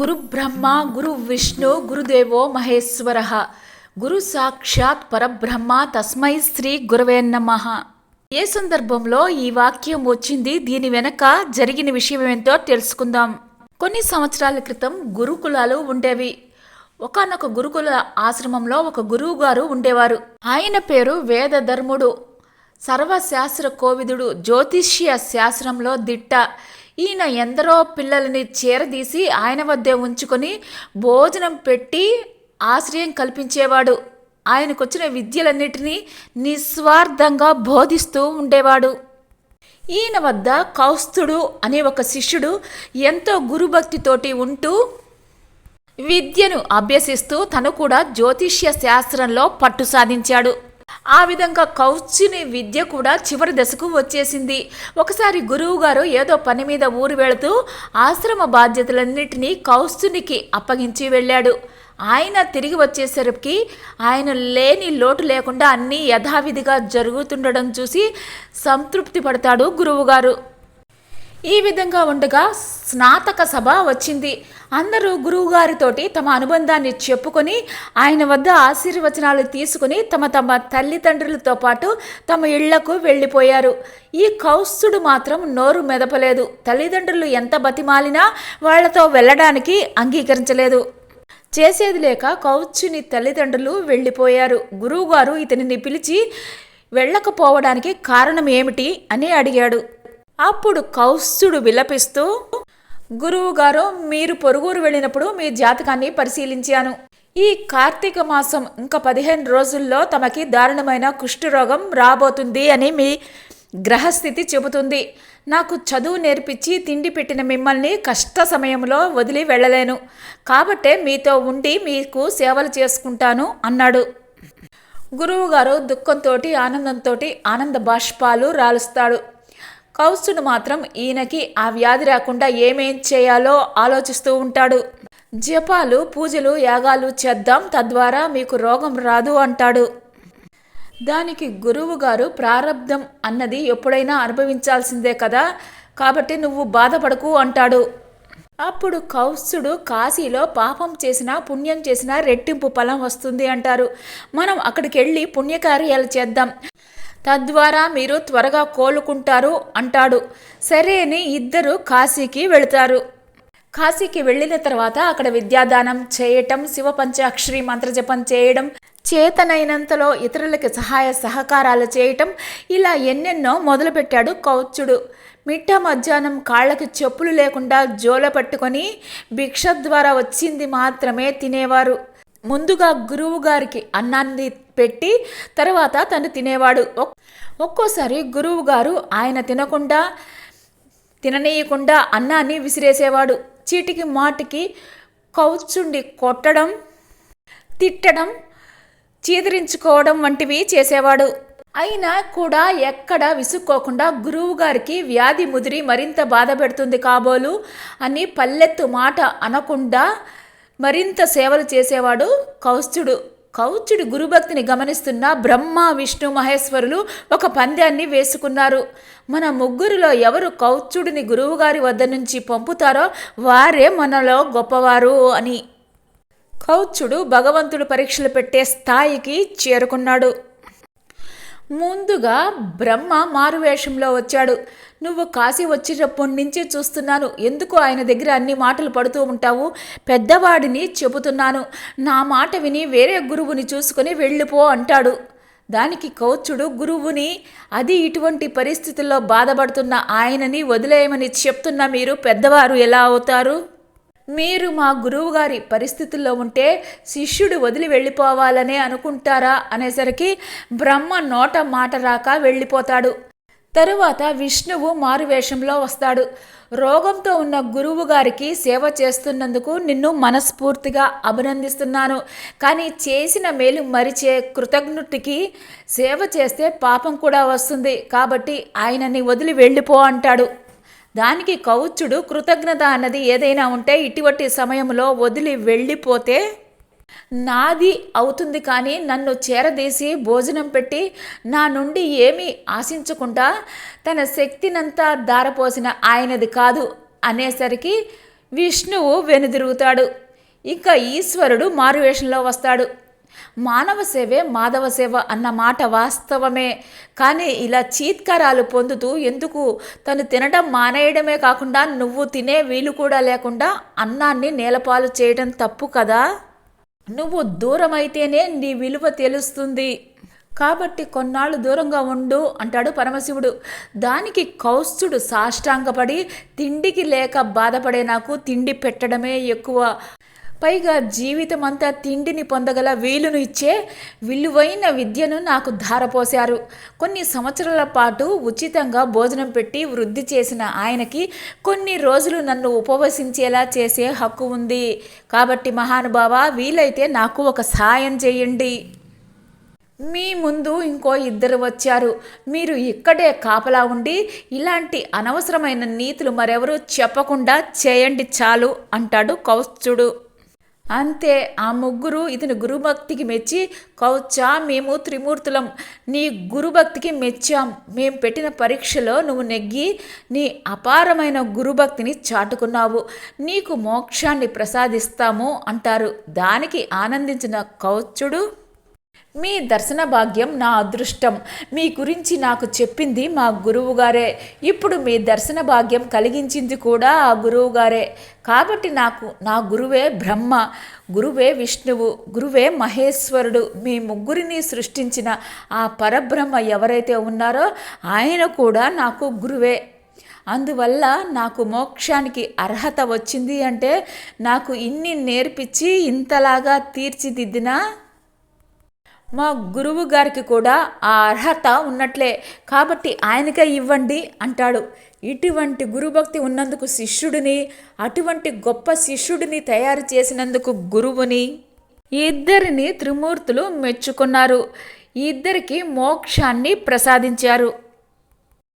గురు బ్రహ్మ గురు విష్ణు గురుదేవో మహేశ్వర. గురు సాక్షాత్ పరబ్రహ్మ తస్మై శ్రీ గురవే నమ. ఏ సందర్భంలో ఈ వాక్యం వచ్చింది? దీని వెనక జరిగిన విషయం ఏంటో తెలుసుకుందాం. కొన్ని సంవత్సరాల క్రితం గురుకులాలు ఉండేవి. ఒకనొక గురుకుల ఆశ్రమంలో ఒక గురువు గారు ఉండేవారు. ఆయన పేరు వేదధర్ముడు. సర్వశాస్త్ర కోవిదుడు జ్యోతిష్య శాస్త్రంలో దిట్ట. ఈయన ఎందరో పిల్లలని చేరదీసి ఆయన వద్దే ఉంచుకొని భోజనం పెట్టి ఆశ్రయం కల్పించేవాడు. ఆయనకొచ్చిన విద్యలన్నిటినీ నిస్వార్థంగా బోధిస్తూ ఉండేవాడు. ఈయన వద్ద కౌస్తుడు అనే ఒక శిష్యుడు ఎంతో గురుభక్తితోటి ఉంటూ విద్యను అభ్యసిస్తూ తను కూడా జ్యోతిష్య శాస్త్రంలో పట్టు సాధించాడు. ఆ విధంగా కౌచిని విద్య కూడా చివరి దశకు వచ్చేసింది. ఒకసారి గురువుగారు ఏదో పని మీద ఊరు వెళుతూ ఆశ్రమ బాధ్యతలన్నింటినీ కౌస్తునికి అప్పగించి వెళ్ళాడు. ఆయన తిరిగి వచ్చేసరికి ఆయన లేని లోటు లేకుండా అన్నీ యథావిధిగా జరుగుతుండడం చూసి సంతృప్తి పడతాడు గురువుగారు ఈ విధంగా ఉండగా స్నాతక సభ వచ్చింది. అందరూ గురువుగారితోటి తమ అనుబంధాన్ని చెప్పుకొని ఆయన వద్ద ఆశీర్వచనాలు తీసుకుని తమ తమ తల్లిదండ్రులతో పాటు తమ ఇళ్ళకు వెళ్ళిపోయారు. ఈ కౌస్తుడు మాత్రం నోరు మెదపలేదు. తల్లిదండ్రులు ఎంత బతిమాలినా వాళ్ళతో వెళ్ళడానికి అంగీకరించలేదు. చేసేది లేక కౌచుని తల్లిదండ్రులు వెళ్ళిపోయారు. గురువుగారు ఇతనిని పిలిచి వెళ్ళకపోవడానికి కారణం ఏమిటి అని అడిగాడు. అప్పుడు కౌస్తుడు విలపిస్తూ గురువుగారు మీరు పొరుగురు వెళ్ళినప్పుడు మీ జాతకాన్ని పరిశీలించాను. ఈ కార్తీక మాసం ఇంకా పదిహేను రోజుల్లో తమకి దారుణమైన కుష్ఠరోగం రాబోతుంది అని మీ గ్రహస్థితి చెబుతుంది. నాకు చదువు నేర్పించి తిండి పెట్టిన మిమ్మల్ని కష్ట సమయంలో వదిలి వెళ్ళలేను. కాబట్టే మీతో ఉండి మీకు సేవలు చేసుకుంటాను అన్నాడు. గురువుగారు దుఃఖంతో ఆనందంతో ఆనంద బాష్పాలు రాలుస్తాడు. కౌస్తుడు మాత్రం ఈయనకి ఆ వ్యాధి రాకుండా ఏమేం చేయాలో ఆలోచిస్తూ ఉంటాడు. జపాలు పూజలు యాగాలు చేద్దాం తద్వారా మీకు రోగం రాదు అంటాడు. దానికి గురువు గారు ప్రారంధం అన్నది ఎప్పుడైనా అనుభవించాల్సిందే కదా కాబట్టి నువ్వు బాధపడకు అంటాడు. అప్పుడు కౌత్సుడు కాశీలో పాపం చేసినా పుణ్యం చేసినా రెట్టింపు ఫలం వస్తుంది అంటారు. మనం అక్కడికి వెళ్ళి పుణ్యకార్యాలు చేద్దాం. తద్వారా మీరు త్వరగా కోలుకుంటారు అంటాడు. సరే అని ఇద్దరు కాశీకి వెళతారు. కాశీకి వెళ్ళిన తర్వాత అక్కడ విద్యాదానం చేయటం శివ పంచాక్షరి మంత్రజపం చేయడం చేతనైనంతలో ఇతరులకి సహాయ సహకారాలు చేయటం ఇలా ఎన్నెన్నో మొదలుపెట్టాడు కౌచుడు మిట్ట మధ్యాహ్నం కాళ్ళకి చెప్పులు లేకుండా జోల పట్టుకొని భిక్ష ద్వారా వచ్చింది మాత్రమే తినేవారు. ముందుగా గురువు గారికి అన్నాన్ని పెట్టి తర్వాత తను తినేవాడు. ఒక్కోసారి గురువు గారు ఆయన తినకుండా తిననీయకుండా అన్నాన్ని విసిరేసేవాడు. చీటికి మాటికి కౌచుండి కొట్టడం తిట్టడం చీదరించుకోవడం వంటివి చేసేవాడు. అయినా కూడా ఎక్కడ విసుక్కోకుండా గురువు గారికి వ్యాధి ముదిరి మరింత బాధ పెడుతుంది కాబోలు అని పల్లెత్తు మాట అనకుండా మరింత సేవలు చేసేవాడు కౌస్తుడు. కౌచుడి గురుభక్తిని గమనిస్తున్న బ్రహ్మ విష్ణు మహేశ్వరులు ఒక పంద్యాన్ని వేసుకున్నారు. మన ముగ్గురిలో ఎవరు కౌచుడిని గురువుగారి వద్ద నుంచి పంపుతారో వారే మనలో గొప్పవారు అని. కౌచుడు భగవంతుడు పరీక్షలు పెట్టే స్థాయికి చేరుకున్నాడు. ముందుగా బ్రహ్మ మారువేషంలో వచ్చాడు. నువ్వు కాశీ వచ్చేటప్పటి నుంచి చూస్తున్నాను. ఎందుకు ఆయన దగ్గర అన్ని మాటలు పడుతూ ఉంటావు? పెద్దవాడిని చెబుతున్నాను. నా మాట విని వేరే గురువుని చూసుకొని వెళ్ళిపో అంటాడు. దానికి కౌచుడు గురువుని అది ఇటువంటి పరిస్థితుల్లో బాధపడుతున్న ఆయనని వదిలేయమని చెప్తున్న మీరు పెద్దవారు ఎలా అవుతారు? మీరు మా గురువుగారి పరిస్థితుల్లో ఉంటే శిష్యుడు వదిలి వెళ్ళిపోవాలనే అనుకుంటారా అనేసరికి బ్రహ్మ నోట మాట రాక వెళ్ళిపోతాడు. తరువాత విష్ణువు మారువేషంలో వస్తాడు. రోగంతో ఉన్న గురువు గారికి సేవ చేస్తున్నందుకు నిన్ను మనస్ఫూర్తిగా అభినందిస్తున్నాను. కానీ చేసిన మేలు మరిచే కృతజ్ఞుడికి సేవ చేస్తే పాపం కూడా వస్తుంది. కాబట్టి ఆయనని వదిలి వెళ్ళిపో అంటాడు. దానికి కౌచుడు కృతజ్ఞత అన్నది ఏదైనా ఉంటే ఇటువంటి సమయంలో వదిలి వెళ్ళిపోతే నాది అవుతుంది కానీ నన్ను చేరదీసి భోజనం పెట్టి నా నుండి ఏమీ ఆశించకుండా తన శక్తినంతా దారపోసిన ఆయనది కాదు అనేసరికి విష్ణువు వెనుదిరుగుతాడు. ఇక ఈశ్వరుడు మారువేషంలో వస్తాడు. మానవ సేవే మాధవ సేవ అన్న మాట వాస్తవమే. కానీ ఇలా చీత్కారాలు పొందుతూ ఎందుకు? తను తినడం మానేయడమే కాకుండా నువ్వు తినే వీలు కూడా లేకుండా అన్నాన్ని నేలపాలు చేయడం తప్పు కదా? నువ్వు దూరమైతేనే నీ విలువ తెలుస్తుంది. కాబట్టి కొన్నాళ్ళు దూరంగా ఉండు అంటాడు పరమశివుడు. దానికి కౌస్తుడు సాష్టాంగపడి తిండికి లేక బాధపడే నాకు తిండి పెట్టడమే ఎక్కువ. పైగా జీవితమంతా తిండిని పొందగల వీలును ఇచ్చే విలువైన విద్యను నాకు ధారపోశారు. కొన్ని సంవత్సరాల పాటు ఉచితంగా భోజనం పెట్టి వృద్ధి చేసిన ఆయనకి కొన్ని రోజులు నన్ను ఉపవసించేలా చేసే హక్కు ఉంది. కాబట్టి మహానుభావ వీలైతే నాకు ఒక సాయం చేయండి. మీ ముందు ఇంకో ఇద్దరు వచ్చారు. మీరు ఇక్కడే కాపలా ఉండి ఇలాంటి అనవసరమైన నీతులు మరెవరూ చెప్పకుండా చేయండి చాలు అంటాడు కౌస్తుడు. అంతే ఆ ముగ్గురు ఇతని గురుభక్తికి మెచ్చి కౌచా మేము త్రిమూర్తులం. నీ గురుభక్తికి మెచ్చాం. మేము పెట్టిన పరీక్షలో నువ్వు నెగ్గి నీ అపారమైన గురుభక్తిని చాటుకున్నావు. నీకు మోక్షాన్ని ప్రసాదిస్తాము అంటారు. దానికి ఆనందించిన కౌచుడు మీ దర్శన భాగ్యం నా అదృష్టం. మీ గురించి నాకు చెప్పింది మా గురువుగారే. ఇప్పుడు మీ దర్శన భాగ్యం కలిగించింది కూడా ఆ గురువుగారే. కాబట్టి నాకు నా గురువే బ్రహ్మ గురువే విష్ణువు గురువే మహేశ్వరుడు. మీ ముగ్గురిని సృష్టించిన ఆ పరబ్రహ్మ ఎవరైతే ఉన్నారో ఆయన కూడా నాకు గురువే. అందువల్ల నాకు మోక్షానికి అర్హత వచ్చింది అంటే నాకు ఇన్ని నేర్పించి ఇంతలాగా తీర్చిదిద్దిన మా గురువు గారికి కూడా ఆ అర్హత ఉన్నట్లే. కాబట్టి ఆయనకే ఇవ్వండి అంటాడు. ఇటువంటి గురుభక్తి ఉన్నందుకు శిష్యుడిని అటువంటి గొప్ప శిష్యుడిని తయారు చేసినందుకు గురువుని ఇద్దరిని త్రిమూర్తులు మెచ్చుకున్నారు. ఇద్దరికి మోక్షాన్ని ప్రసాదించారు.